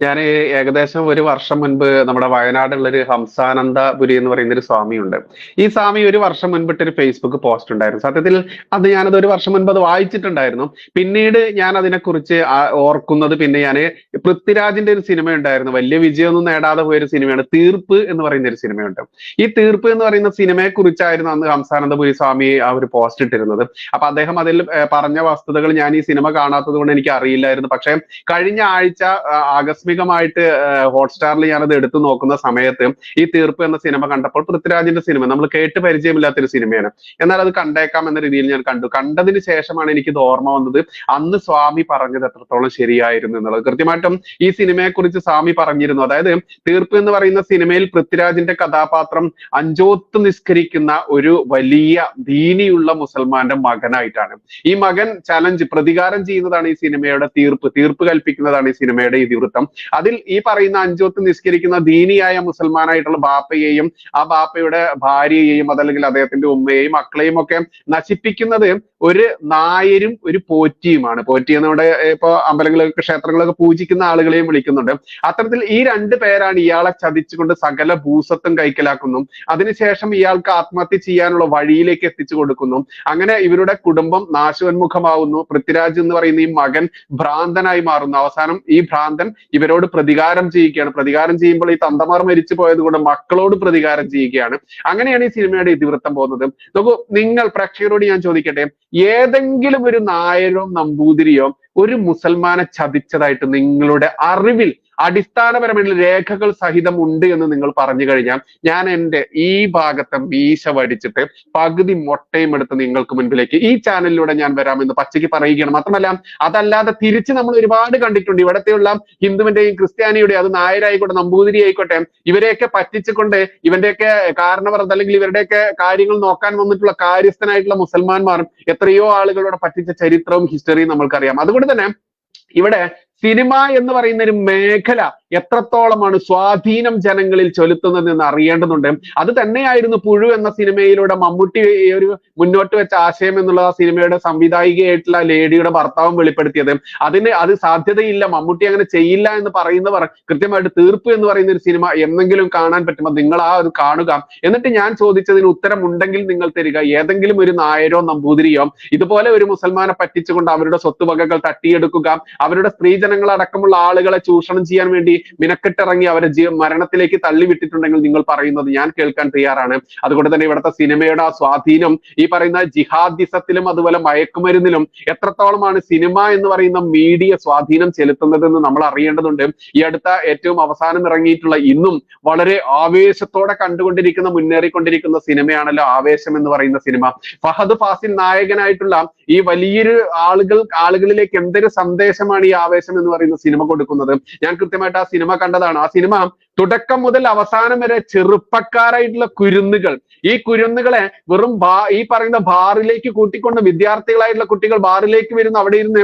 ഞാൻ ഏകദേശം ഒരു വർഷം മുൻപ് നമ്മുടെ വയനാടുള്ള ഒരു ഹംസാനന്ദപുരി എന്ന് പറയുന്ന ഒരു സ്വാമിയുണ്ട്. ഈ സ്വാമി ഒരു വർഷം മുൻപിട്ട് ഒരു ഫേസ്ബുക്ക് പോസ്റ്റ് ഉണ്ടായിരുന്നു. സത്യത്തിൽ അത് ഞാനത് ഒരു വർഷം മുൻപ് അത് വായിച്ചിട്ടുണ്ടായിരുന്നു. പിന്നീട് ഞാൻ അതിനെക്കുറിച്ച് ഓർക്കുന്നത് പിന്നെ ഞാൻ പൃഥ്വിരാജിന്റെ ഒരു സിനിമ ഉണ്ടായിരുന്നു വലിയ വിജയമൊന്നും നേടാതെ പോയ ഒരു സിനിമയാണ് തീർപ്പ് എന്ന് പറയുന്ന ഒരു സിനിമയുണ്ട്. ഈ തീർപ്പ് എന്ന് പറയുന്ന സിനിമയെ കുറിച്ചായിരുന്നു അന്ന് ഹംസാനന്ദപുരി സ്വാമി ആ ഒരു പോസ്റ്റ് ഇട്ടിരുന്നത്. അപ്പൊ അദ്ദേഹം അതിൽ പറഞ്ഞ വസ്തുതകൾ ഞാൻ ഈ സിനിമ കാണാത്തത് കൊണ്ട് എനിക്ക് അറിയില്ലായിരുന്നു പക്ഷേ കഴിഞ്ഞ ആഴ്ച ആ, ആകസ്മികമായിട്ട് ഹോട്ട്സ്റ്റാറിൽ ഞാനത് എടുത്തു നോക്കുന്ന സമയത്ത് ഈ തീർപ്പ് എന്ന സിനിമ കണ്ടപ്പോൾ പൃഥ്വിരാജിന്റെ സിനിമ നമ്മൾ കേട്ട് പരിചയമില്ലാത്ത പരിചയമില്ലാത്തൊരു സിനിമയാണ്. എന്നാൽ അത് കണ്ടേക്കാം എന്ന രീതിയിൽ ഞാൻ കണ്ടു. കണ്ടതിന് ശേഷമാണ് എനിക്ക് ഇത് ഓർമ്മ വന്നത് അന്ന് സ്വാമി പറഞ്ഞത് എത്രത്തോളം ശരിയായിരുന്നു എന്നുള്ളത്. കൃത്യമായിട്ടും ഈ സിനിമയെ കുറിച്ച് സ്വാമി പറഞ്ഞിരുന്നു. അതായത് തീർപ്പ് എന്ന് പറയുന്ന സിനിമയിൽ പൃഥ്വിരാജിന്റെ കഥാപാത്രം അഞ്ചോത്ത് നിസ്കരിക്കുന്ന ഒരു വലിയ ദീനിയുള്ള മുസൽമാന്റെ മകനായിട്ടാണ്. ഈ മകൻ ചലഞ്ച് പ്രതികാരം ചെയ്യുന്നതാണ് ഈ സിനിമയുടെ തീർപ്പ് തീർപ്പ് കൽപ്പിക്കുന്നതാണ് ഈ സിനിമയുടെ ഇതിവൃത്തം. അതിൽ ഈ പറയുന്ന അഞ്ചോത്ത് നിസ്കരിക്കുന്ന ദീനിയായ മുസൽമാനായിട്ടുള്ള ബാപ്പയെയും ആ ബാപ്പയുടെ ഭാര്യയെയും അതല്ലെങ്കിൽ അദ്ദേഹത്തിന്റെ ഉമ്മയെയും മക്കളെയും ഒക്കെ നശിപ്പിക്കുന്നത് ഒരു നായരും ഒരു പോറ്റിയുമാണ്. പോറ്റി നമ്മുടെ ഇപ്പൊ അമ്പലങ്ങളൊക്കെ ക്ഷേത്രങ്ങളൊക്കെ പൂജിക്കുന്ന ആളുകളെയും വിളിക്കുന്നുണ്ട്. അത്തരത്തിൽ ഈ രണ്ട് പേരാണ് ഇയാളെ ചതിച്ചുകൊണ്ട് സകല ഭൂസത്വം കൈക്കലാക്കുന്നു. അതിനുശേഷം ഇയാൾക്ക് ആത്മഹത്യ ചെയ്യാനുള്ള വഴിയിലേക്ക് എത്തിച്ചു കൊടുക്കുന്നു. അങ്ങനെ ഇവരുടെ കുടുംബം നാശോന്മുഖമാവുന്നു. പൃഥ്വിരാജ് എന്ന് പറയുന്ന ഈ മകൻ ഭ്രാന്തനായി മാറുന്നു. അവസാനം ഈ ഭ്രാന്തൻ ഇവരോട് പ്രതികാരം ചെയ്യുകയാണ് പ്രതികാരം ചെയ്യുമ്പോൾ ഈ തന്തമാർ മരിച്ചു പോയത് കൊണ്ട് മക്കളോട് പ്രതികാരം ചെയ്യുകയാണ്. അങ്ങനെയാണ് ഈ സിനിമയുടെ ഇതിവൃത്തം പോകുന്നത്. നോക്കൂ നിങ്ങൾ പ്രേക്ഷകരോട് ഞാൻ ചോദിക്കട്ടെ ഏതെങ്കിലും ഒരു നായരോ നമ്പൂതിരിയോ ഒരു മുസൽമാനെ ചതിച്ചതായിട്ട് നിങ്ങളുടെ അറിവിൽ അടിസ്ഥാനപരമായ രേഖകൾ സഹിതം ഉണ്ട് എന്ന് നിങ്ങൾ പറഞ്ഞു കഴിഞ്ഞാൽ ഞാൻ എന്റെ ഈ ഭാഗത്തെ മീശ വടിച്ചിട്ട് പകുതി മുട്ടയും എടുത്ത് നിങ്ങൾക്ക് മുൻപിലേക്ക് ഈ ചാനലിലൂടെ ഞാൻ വരാമെന്ന് പച്ചയ്ക്ക് പറയുകയാണ്. മാത്രമല്ല അതല്ലാതെ തിരിച്ച് നമ്മൾ ഒരുപാട് കണ്ടിട്ടുണ്ട്. ഇവിടത്തെയുള്ള ഹിന്ദുവിന്റെയും ക്രിസ്ത്യാനിയുടെയും അത് നായരായിക്കോട്ടെ നമ്പൂതിരി ആയിക്കോട്ടെ ഇവരെയൊക്കെ പറ്റിച്ചുകൊണ്ട് ഇവന്റെയൊക്കെ കാരണവർദ്ധ അല്ലെങ്കിൽ ഇവരുടെയൊക്കെ കാര്യങ്ങൾ നോക്കാൻ വന്നിട്ടുള്ള കാര്യസ്ഥനായിട്ടുള്ള മുസൽമാന്മാർ എത്രയോ ആളുകളോട് പറ്റിച്ച ചരിത്രവും ഹിസ്റ്ററിയും നമ്മൾക്കറിയാം. അതുകൊണ്ട് തന്നെ ഇവിടെ സിനിമ എന്ന് പറയുന്ന ഒരു മേഖല എത്രത്തോളമാണ് സ്വാധീനം ജനങ്ങളിൽ ചെലുത്തുന്നത് എന്ന് അറിയേണ്ടതുണ്ട്. അത് തന്നെയായിരുന്നു പുഴു എന്ന സിനിമയിലൂടെ മമ്മൂട്ടി ഒരു മുന്നോട്ട് വെച്ച ആശയം എന്നുള്ള ആ സിനിമയുടെ സംവിധായികയായിട്ടുള്ള ലേഡിയുടെ ഭർത്താവും വെളിപ്പെടുത്തിയത്. അതിന് അത് സാധ്യതയില്ല. മമ്മൂട്ടി അങ്ങനെ ചെയ്യില്ല എന്ന് പറയുന്നവർ കൃത്യമായിട്ട് തീർപ്പ് എന്ന് പറയുന്ന ഒരു സിനിമ എന്നെങ്കിലും കാണാൻ പറ്റുമ്പോൾ നിങ്ങൾ ആ ഒരു കാണുക. എന്നിട്ട് ഞാൻ ചോദിച്ചതിന് ഉത്തരം ഉണ്ടെങ്കിൽ നിങ്ങൾ തരിക. ഏതെങ്കിലും ഒരു നായരോ നമ്പൂതിരിയോ ഇതുപോലെ ഒരു മുസൽമാനെ പറ്റിച്ചുകൊണ്ട് അവരുടെ സ്വത്തുവകകൾ തട്ടിയെടുക്കുക. അവരുടെ സ്ത്രീജനങ്ങൾ അടക്കമുള്ള ആളുകളെ ചൂഷണം ചെയ്യാൻ വേണ്ടി മിനക്കെട്ടിറങ്ങി അവരെ ജീവൻ മരണത്തിലേക്ക് തള്ളിവിട്ടിട്ടുണ്ടെങ്കിൽ നിങ്ങൾ പറയുന്നത് ഞാൻ കേൾക്കാൻ തയ്യാറാണ്. അതുകൊണ്ട് തന്നെ ഇവിടുത്തെ സിനിമയുടെ ആ സ്വാധീനം ഈ പറയുന്ന ജിഹാദിസത്തിലും അതുപോലെ മയക്കുമരുന്നിലും എത്രത്തോളമാണ് സിനിമ എന്ന് പറയുന്ന മീഡിയ സ്വാധീനം ചെലുത്തുന്നതെന്ന് നമ്മൾ അറിയേണ്ടതുണ്ട്. ഈ അടുത്ത ഏറ്റവും അവസാനം ഇറങ്ങിയിട്ടുള്ള ഇന്നും വളരെ ആവേശത്തോടെ കണ്ടുകൊണ്ടിരിക്കുന്ന മുന്നേറിക്കൊണ്ടിരിക്കുന്ന സിനിമയാണല്ലോ ആവേശം എന്ന് പറയുന്ന സിനിമ. ഫഹദ് ഫാസിൽ നായകനായിട്ടുള്ള ഈ വലിയൊരു ആളുകൾ ആളുകളിലേക്ക് എന്തൊരു സന്ദേശമാണ് ഈ ആവേശം എന്ന് പറയുന്ന സിനിമ കൊടുക്കുന്നത്? ഞാൻ കൃത്യമായിട്ട് ആ സിനിമ കണ്ടതാണ്. ആ സിനിമ തുടക്കം മുതൽ അവസാനം വരെ ചെറുപ്പക്കാരായിട്ടുള്ള കുരുന്നുകൾ. ഈ കുരുന്നുകളെ വെറും ബാ ഈ പറയുന്ന ബാറിലേക്ക് കൂട്ടിക്കൊണ്ട് വിദ്യാർത്ഥികളായിട്ടുള്ള കുട്ടികൾ ബാറിലേക്ക് വരുന്നു. അവിടെ ഇരുന്ന്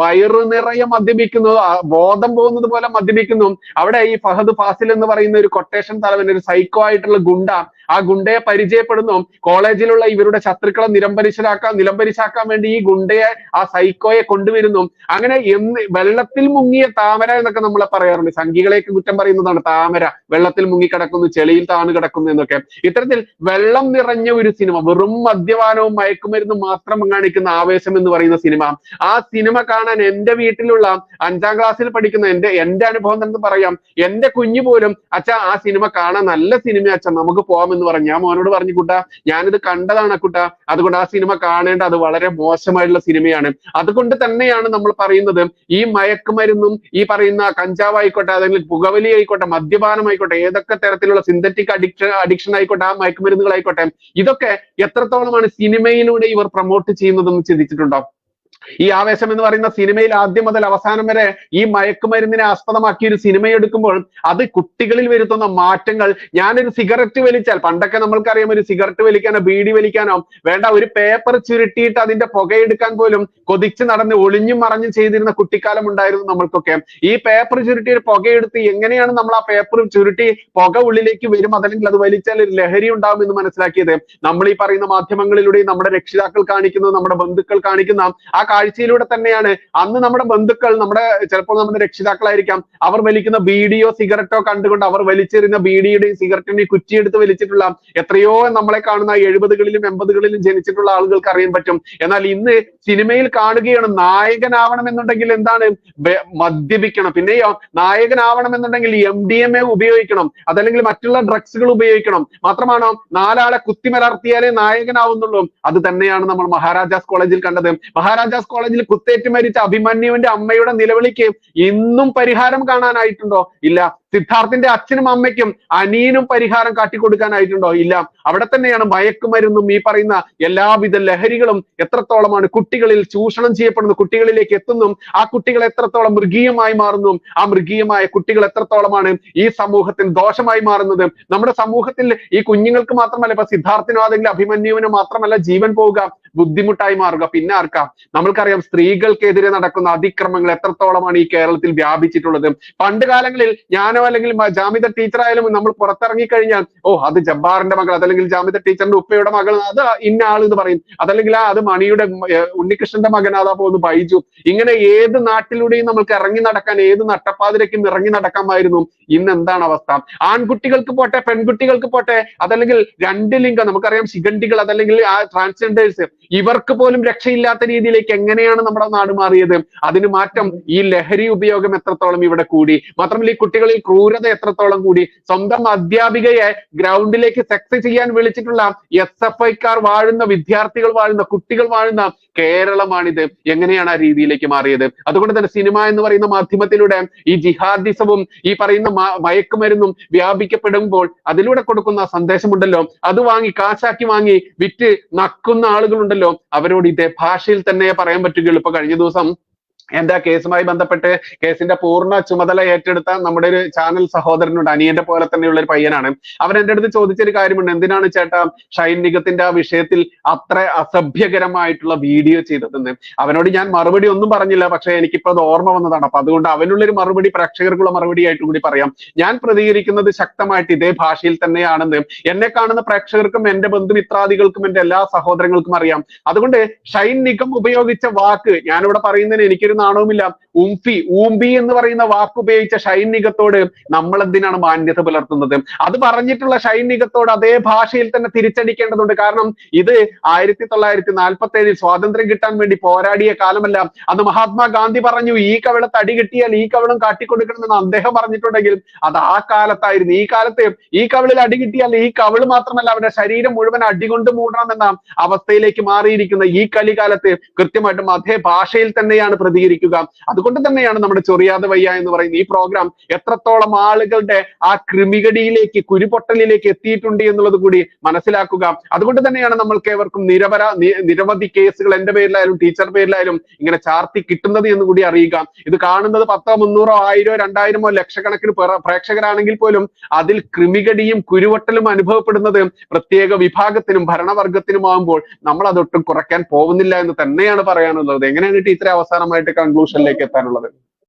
വയറ് നിറയെ മദ്യപിക്കുന്നു. ബോധം പോകുന്നത് പോലെ മദ്യപിക്കുന്നു. അവിടെ ഈ ഫഹദ് ഫാസിൽ എന്ന് പറയുന്ന ഒരു കൊട്ടേഷൻ തലവൻ ഒരു സൈക്കോ ആയിട്ടുള്ള ഗുണ്ട ആ ഗുണ്ടയെ പരിചയപ്പെടുന്നു. കോളേജിലുള്ള ഇവരുടെ ശത്രുക്കളെ നിരംപരിശരാക്കാൻ നിലംപരിശാക്കാൻ വേണ്ടി ഈ ഗുണ്ടയെ ആ സൈക്കോയെ കൊണ്ടുവരുന്നു. അങ്ങനെ എന്ന് വെള്ളത്തിൽ മുങ്ങിയ താമര എന്നൊക്കെ നമ്മൾ പറയാറുണ്ട്. സംഘികളെയൊക്കെ കുറ്റം പറയുന്നതാണ്. താമര വെള്ളത്തിൽ മുങ്ങിക്കിടക്കുന്നു ചെളിയിൽ താണു കിടക്കുന്നു എന്നൊക്കെ. ഇത്തരത്തിൽ വെള്ളം നിറഞ്ഞ ഒരു സിനിമ വെറും മദ്യപാനവും മയക്കുമരുന്നും മാത്രം കാണിക്കുന്ന ആവേശം എന്ന് പറയുന്ന സിനിമ ആ സിനിമ കാണാൻ എന്റെ വീട്ടിലുള്ള അഞ്ചാം ക്ലാസ്സിൽ പഠിക്കുന്ന എന്റെ എന്റെ അനുഭവം എന്ന് പറയാം. എന്റെ കുഞ്ഞു പോലും അച്ഛാ ആ സിനിമ കാണാൻ നല്ല സിനിമ അച്ഛാ നമുക്ക് പോവാം എന്ന് പറഞ്ഞു. ഞാൻ മോനോട് പറഞ്ഞു കുട്ടാ ഞാനിത് കണ്ടതാണ് കുട്ടാ. അതുകൊണ്ട് ആ സിനിമ കാണേണ്ട അത് വളരെ മോശമായിട്ടുള്ള സിനിമയാണ്. അതുകൊണ്ട് തന്നെയാണ് നമ്മൾ പറയുന്നത് ഈ മയക്കുമരുന്നും ഈ പറയുന്ന കഞ്ചാവ് ആയിക്കോട്ടെ അല്ലെങ്കിൽ പുകവലി ആയിക്കോട്ടെ മദ്യപാനം ആയിക്കോട്ടെ ഏതൊക്കെ തരത്തിലുള്ള സിന്തറ്റിക് അഡിക്ഷൻ അഡിക്ഷൻ ആയിക്കോട്ടെ ആ മയക്കുമരുന്നുകളായിക്കോട്ടെ ഇതൊക്കെ എത്രത്തോളമാണ് സിനിമയിലൂടെ ഇവർ പ്രൊമോട്ട് ചെയ്യുന്നതെന്ന് ചിന്തിച്ചിട്ടുണ്ടോ? ഈ ആവേശം എന്ന് പറയുന്ന സിനിമയിൽ ആദ്യം മുതൽ അവസാനം വരെ ഈ മയക്കുമരുന്നിനെ ആസ്പദമാക്കി ഒരു സിനിമ എടുക്കുമ്പോൾ അത് കുട്ടികളിൽ വരുത്തുന്ന മാറ്റങ്ങൾ. ഞാനൊരു സിഗരറ്റ് വലിച്ചാൽ പണ്ടൊക്കെ നമ്മൾക്കറിയാം ഒരു സിഗരറ്റ് വലിക്കാനോ ബീഡി വലിക്കാനോ വേണ്ട ഒരു പേപ്പർ ചുരുട്ടിയിട്ട് അതിന്റെ പുകയെടുക്കാൻ പോലും കൊതിച്ച് നടന്ന് ഒളിഞ്ഞും മറഞ്ഞും ചെയ്തിരുന്ന കുട്ടിക്കാലം ഉണ്ടായിരുന്നു നമ്മൾക്കൊക്കെ. ഈ പേപ്പർ ചുരുട്ടി ഒരു പുകയെടുത്ത് എങ്ങനെയാണ് നമ്മൾ ആ പേപ്പർ ചുരുട്ടി പുക ഉള്ളിലേക്ക് വരും? അതല്ലെങ്കിൽ അത് വലിച്ചാൽ ഒരു ലഹരി ഉണ്ടാവും എന്ന് മനസ്സിലാക്കിയത്. നമ്മൾ ഈ പറയുന്ന മാധ്യമങ്ങളിലൂടെയും നമ്മുടെ രക്ഷിതാക്കൾ കാണിക്കുന്നത് നമ്മുടെ ബന്ധുക്കൾ കാണിക്കുന്ന ആ കാഴ്ചയിലൂടെ തന്നെയാണ്. അന്ന് നമ്മുടെ ബന്ധുക്കൾ നമ്മുടെ ചിലപ്പോൾ നമ്മുടെ രക്ഷിതാക്കളായിരിക്കാം അവർ വലിക്കുന്ന ബീഡിയോ സിഗരറ്റോ കണ്ടുകൊണ്ട് അവർ വലിച്ചെറിയുന്ന ബീഡിയുടെയും സിഗരറ്റിന്റെയും കുറ്റിയെടുത്ത് വലിച്ചിട്ടുള്ള എത്രയോ നമ്മളെ കാണുന്ന എഴുപതുകളിലും എൺപതുകളിലും ജനിച്ചിട്ടുള്ള ആളുകൾക്ക് അറിയാൻ പറ്റും. എന്നാൽ ഇന്ന് സിനിമയിൽ കാണുകയാണ് നായകനാവണം എന്നുണ്ടെങ്കിൽ എന്താണ്? മദ്യപിക്കണം. പിന്നെയോ നായകനാവണം എന്നുണ്ടെങ്കിൽ എം ഡി എം എ ഉപയോഗിക്കണം. അതല്ലെങ്കിൽ മറ്റുള്ള ഡ്രഗ്സുകൾ ഉപയോഗിക്കണം. മാത്രമാണോ നാലാളെ കുത്തിമലർത്തിയാലേ നായകനാവുന്നുള്ളൂ. അത് തന്നെയാണ് നമ്മൾ മഹാരാജാസ് കോളേജിൽ കണ്ടത്. മഹാരാജാസ് കോളേജിൽ കുത്തേറ്റ് മരിച്ച അഭിമന്യുവിന്റെ അമ്മയുടെ നിലവിളിക്ക് ഇന്നും പരിഹാരം കാണാനായിട്ടുണ്ടോ? ഇല്ല. സിദ്ധാർത്ഥിന്റെ അച്ഛനും അമ്മയ്ക്കും അനിയനും പരിഹാരം കാട്ടിക്കൊടുക്കാനായിട്ടുണ്ടോ? ഇല്ല. അവിടെ തന്നെയാണ് മയക്കുമരുന്നും ഈ പറയുന്ന എല്ലാവിധ ലഹരികളും എത്രത്തോളമാണ് കുട്ടികളിൽ ചൂഷണം ചെയ്യപ്പെടുന്നു കുട്ടികളിലേക്ക് എത്തുന്നു. ആ കുട്ടികൾ എത്രത്തോളം മൃഗീയമായി മാറുന്നു? ആ മൃഗീയമായ കുട്ടികൾ എത്രത്തോളമാണ് ഈ സമൂഹത്തിന് ദോഷമായി മാറുന്നത്? നമ്മുടെ സമൂഹത്തിൽ ഈ കുഞ്ഞുങ്ങൾക്ക് മാത്രമല്ല ഇപ്പൊ സിദ്ധാർത്ഥിനോ അല്ലെങ്കിൽ അഭിമന്യുവിനോ മാത്രമല്ല ജീവൻ പോവുക ബുദ്ധിമുട്ടായി മാറുക. പിന്നെ ആർക്കാ? നമ്മൾക്കറിയാം സ്ത്രീകൾക്കെതിരെ നടക്കുന്ന അതിക്രമങ്ങൾ എത്രത്തോളമാണ് ഈ കേരളത്തിൽ വ്യാപിച്ചിട്ടുള്ളത്. പണ്ട് കാലങ്ങളിൽ ഞാനോ അല്ലെങ്കിൽ ജാമിദ ജാമിത ടീച്ചറായാലും നമ്മൾ പുറത്തിറങ്ങി കഴിഞ്ഞാൽ ഓ അത് ജബ്ബാറിന്റെ മകൾ അതല്ലെങ്കിൽ ജാമിത ടീച്ചറിന്റെ ഉപ്പയുടെ മകൾ അത് ഇന്ന ആൾ എന്ന് പറയും. അതല്ലെങ്കിൽ ആ അത് മണിയുടെ ഉണ്ണികൃഷ്ണന്റെ മകൻ അതാ പോകുന്നു ബൈജു. ഇങ്ങനെ ഏത് നാട്ടിലൂടെയും നമുക്ക് ഇറങ്ങി നടക്കാൻ ഏത് നട്ടപ്പാതിരക്കും ഇറങ്ങി നടക്കാമായിരുന്നു. ഇന്ന് എന്താണ് അവസ്ഥ? ആൺകുട്ടികൾക്ക് പോട്ടെ പെൺകുട്ടികൾക്ക് പോട്ടെ അതല്ലെങ്കിൽ രണ്ട് ലിംഗം നമുക്കറിയാം ശിഖണ്ഡികൾ അതല്ലെങ്കിൽ ആ ട്രാൻസ്ജെൻഡേഴ്സ് ഇവർക്ക് പോലും രക്ഷയില്ലാത്ത രീതിയിലേക്ക് എങ്ങനെയാണ് നമ്മുടെ നാട് മാറിയത്? അതിന് മാറ്റം ഈ ലഹരി ഉപയോഗം എത്രത്തോളം ഇവിടെ കൂടി? മാത്രമല്ല ഈ കുട്ടികളിൽ ക്രൂരത എത്രത്തോളം കൂടി? സ്വന്തം അധ്യാപികയെ ഗ്രൗണ്ടിലേക്ക് സെക്സ് ചെയ്യാൻ വിളിച്ചിട്ടുള്ള എസ് എഫ് ഐക്കാർ വാഴുന്ന വിദ്യാർത്ഥികൾ വാഴുന്ന കുട്ടികൾ വാഴുന്ന കേരളമാണിത്. എങ്ങനെയാണ് ആ രീതിയിലേക്ക് മാറിയത്? അതുകൊണ്ട് തന്നെ സിനിമ എന്ന് പറയുന്ന മാധ്യമത്തിലൂടെ ഈ ജിഹാദിസവും ഈ പറയുന്ന മയക്കുമരുന്നും വ്യാപിക്കപ്പെടുമ്പോൾ അതിലൂടെ കൊടുക്കുന്ന സന്ദേശമുണ്ടല്ലോ. അത് വാങ്ങി കാശാക്കി വാങ്ങി വിറ്റ് നക്കുന്ന ആളുകളുണ്ടല്ലോ. അവരോട് ഇതേ ഭാഷയിൽ തന്നെ പറയാൻ പറ്റുകയുള്ളൂ. ഇപ്പൊ കഴിഞ്ഞ ദിവസം എന്റെ ആ കേസുമായി ബന്ധപ്പെട്ട് കേസിന്റെ പൂർണ ചുമതല ഏറ്റെടുത്ത നമ്മുടെ ഒരു ചാനൽ സഹോദരനുണ്ട് അനിയന്റെ പോലെ തന്നെയുള്ള ഒരു പയ്യനാണ്. അവൻ എന്റെ അടുത്ത് ചോദിച്ചൊരു കാര്യമുണ്ട്. എന്തിനാണ് ചേട്ടാ ഷൈൻ നിഗത്തിന്റെ ആ വിഷയത്തിൽ അത്ര അസഭ്യകരമായിട്ടുള്ള വീഡിയോ ചെയ്തതെന്ന്? അവനോട് ഞാൻ മറുപടി ഒന്നും പറഞ്ഞില്ല പക്ഷെ എനിക്കിപ്പോ അത് ഓർമ്മ വന്നതാണ്. അപ്പൊ അതുകൊണ്ട് അവനുള്ള ഒരു മറുപടി പ്രേക്ഷകർക്കുള്ള മറുപടി ആയിട്ട് കൂടി പറയാം. ഞാൻ പ്രതികരിക്കുന്നത് ശക്തമായിട്ട് ഇതേ ഭാഷയിൽ തന്നെയാണെന്ന് എന്നെ കാണുന്ന പ്രേക്ഷകർക്കും എന്റെ ബന്ധുമിത്രാദികൾക്കും എന്റെ എല്ലാ സഹോദരങ്ങൾക്കും അറിയാം. അതുകൊണ്ട് ഷൈൻ നിഗം ഉപയോഗിച്ച വാക്ക് ഞാനിവിടെ പറയുന്നതിന് എനിക്കൊരു നാണവുമില്ല. ഉംഫി ഊമ്പി എന്ന് പറയുന്ന വാക്ക് ഉപയോഗിച്ച ഷൈൻ നമ്മൾ എന്തിനാണ് മാന്യത പുലർത്തുന്നത്? അത് പറഞ്ഞിട്ടുള്ള ഷൈൻ അതേ ഭാഷയിൽ തന്നെ തിരിച്ചടിക്കേണ്ടതുണ്ട്. കാരണം ഇത് ആയിരത്തി തൊള്ളായിരത്തി നാൽപ്പത്തി ഏഴിൽ സ്വാതന്ത്ര്യം കിട്ടാൻ വേണ്ടി പോരാടിയ കാലമല്ല. അന്ന് മഹാത്മാഗാന്ധി പറഞ്ഞു ഈ കവിളത്ത് അടി കിട്ടിയാൽ ഈ കവിളം കാട്ടിക്കൊടുക്കണമെന്ന് അദ്ദേഹം പറഞ്ഞിട്ടുണ്ടെങ്കിൽ അത് ആ കാലത്തായിരുന്നു. ഈ കാലത്ത് ഈ കവിളിൽ അടി കിട്ടിയാൽ ഈ കവിൾ മാത്രമല്ല അവരുടെ ശരീരം മുഴുവൻ അടികൊണ്ട് മൂടണമെന്ന അവസ്ഥയിലേക്ക് മാറിയിരിക്കുന്ന ഈ കലികാലത്ത് കൃത്യമായിട്ടും അതേ ഭാഷയിൽ തന്നെയാണ് പ്രതികരിക്കുക അതുകൊണ്ട് തന്നെയാണ് നമ്മുടെ ചൊറിയാതെ വയ്യ എന്ന് പറയുന്ന ഈ പ്രോഗ്രാം എത്രത്തോളം ആളുകളുടെ ആ കൃമികടിയിലേക്ക് കുരുപൊട്ടലിലേക്ക് എത്തിയിട്ടുണ്ട് എന്നുള്ളത് കൂടി മനസ്സിലാക്കുക. അതുകൊണ്ട് തന്നെയാണ് നമ്മൾക്ക് ഏവർക്കും നിരവര നിരവധി കേസുകൾ എന്റെ പേരിലായാലും ടീച്ചർ പേരിലായാലും ഇങ്ങനെ ചാർത്തി കിട്ടുന്നത് എന്ന് കൂടി അറിയുക. ഇത് കാണുന്നത് പത്തോ മുന്നൂറോ ആയിരോ രണ്ടായിരമോ ലക്ഷക്കണക്കിന് പ്രേക്ഷകരാണെങ്കിൽ പോലും അതിൽ കൃമികടിയും കുരുവട്ടലും അനുഭവപ്പെടുന്നത് പ്രത്യേക വിഭാഗത്തിനും ഭരണവർഗത്തിനുമാകുമ്പോൾ നമ്മൾ അതൊട്ടും കുറയ്ക്കാൻ പോകുന്നില്ല എന്ന് തന്നെയാണ് പറയാനുള്ളത്. എങ്ങനെയാണ് ടീച്ചറെ അവസാനമായിട്ട് കൺക്ലൂഷനിലേക്ക് എത്താനുള്ളത്.